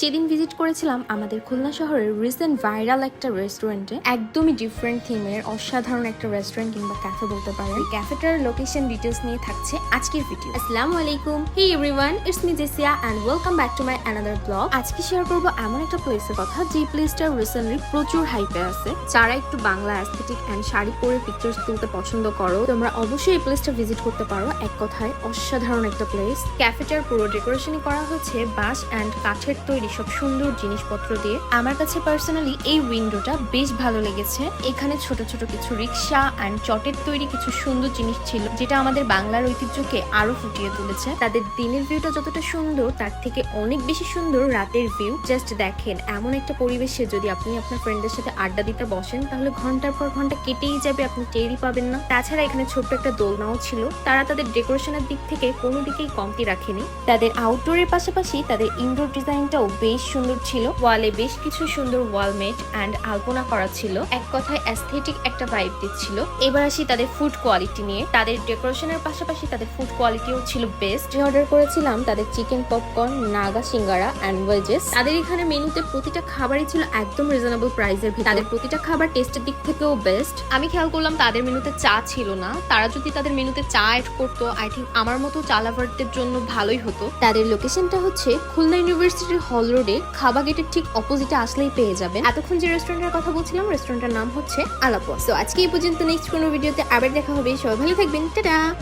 সেদিন ভিজিট করেছিলাম আমাদের খুলনা শহরের রিসেন্ট ভাইরাল একটা রেস্টুরেন্টে একদমই ডিফারেন্ট থিমের অসাধারণ একটা রেস্টুরেন্ট কিংবা ক্যাফে বলতে পারেন। ক্যাফেটার লোকেশন ডিটেলস নিয়ে থাকছে আজকের ভিডিও আসসালামু আলাইকুম। Hey everyone it's me Jesia and welcome back to my another blog আজকে শেয়ার করব এমন একটা প্লেসের কথা যে প্লেসটা রিসেন্টলি প্রচুর হাইপে আছে। যারা একটু বাংলা অ্যাস্থেটিক অ্যান্ড শাড়ি পরে পিকচার্স তুলতে পছন্দ করো, তোমরা অবশ্যই এই প্লেসটা ভিজিট করতে পারো। এক কথায় অসাধারণ একটা প্লেস ক্যাফেটার পুরো ডেকোরেশনই করা হয়েছে বাঁশ অ্যান্ড কাঠের তৈরি সব সুন্দর জিনিসপত্র দিয়ে আমার কাছে পার্সোনালি এই উইন্ডোটা বেশ ভালো লেগেছে। এখানে ছোট ছোট কিছু রিক্সা অ্যান্ড চটের তৈরি কিছু সুন্দর জিনিস ছিল, যেটা আমাদের বাংলার ঐতিহ্যকে আরও ফুটিয়ে তুলেছে। তাদের দিনের ভিউটা যতটা সুন্দর, তার থেকে অনেক বেশি সুন্দর রাতের ভিউ জাস্ট দেখেন, এমন একটা পরিবেশে যদি আপনি আপনার ফ্রেন্ডের সাথে আড্ডা দিতে বসেন, তাহলে ঘণ্টার পর ঘণ্টা কেটেই যাবে, আপনি টেরই পাবেন না। তাছাড়া এখানে ছোট্ট একটা দোলনাও ছিল। তারা তাদের ডেকোরেশনের দিক থেকে কোনো দিকেই কমতি রাখেনি। তাদের আউটডোরের পাশাপাশি তাদের ইনডোর ডিজাইনটাও বেশ সুন্দর ছিল। ওয়ালে বেশ কিছু সুন্দর ওয়ালমেট অ্যান্ড আলপনা করা ছিল। এক কথায় অ্যাস্থেটিক একটা ভাইব দিচ্ছিল। এবার আসি তাদের ফুড কোয়ালিটি নিয়ে। তাদের ডেকোরেশনের পাশাপাশি তাদের ফুড কোয়ালিটিও ছিল বেস্ট যে অর্ডার করেছিলাম, তাদের chicken popcorn Naga singara and wedges তাদের এখানে মেনুতে প্রতিটা খাবারই ছিল একদম রিজনেবল প্রাইসের ভিতরে। তাদের প্রতিটা খাবার টেস্টের দিক থেকেও বেস্ট আমি খেয়াল করলাম তাদের মেনুতে চা ছিল না। তারা যদি তাদের মেনুতে চা অ্যাড করতো আই থিঙ্ক আমার মতো চা লাভারদের জন্য ভালোই হতো। তাদের লোকেশনটা হচ্ছে খুলনা ইউনিভার্সিটির হল রোডে খাবা গেটের ঠিক অপোজিটে আসলেই পেয়ে যাবেন। এতক্ষণ যে রেস্টুরেন্টের কথা বলছিলাম, রেস্টুরেন্টের নাম হচ্ছে আলাপ তো আজকে এই পর্যন্ত নেক্সট কোনো ভিডিওতে আবার দেখা হবে। সবাই ভালো থাকবেন। টাটা!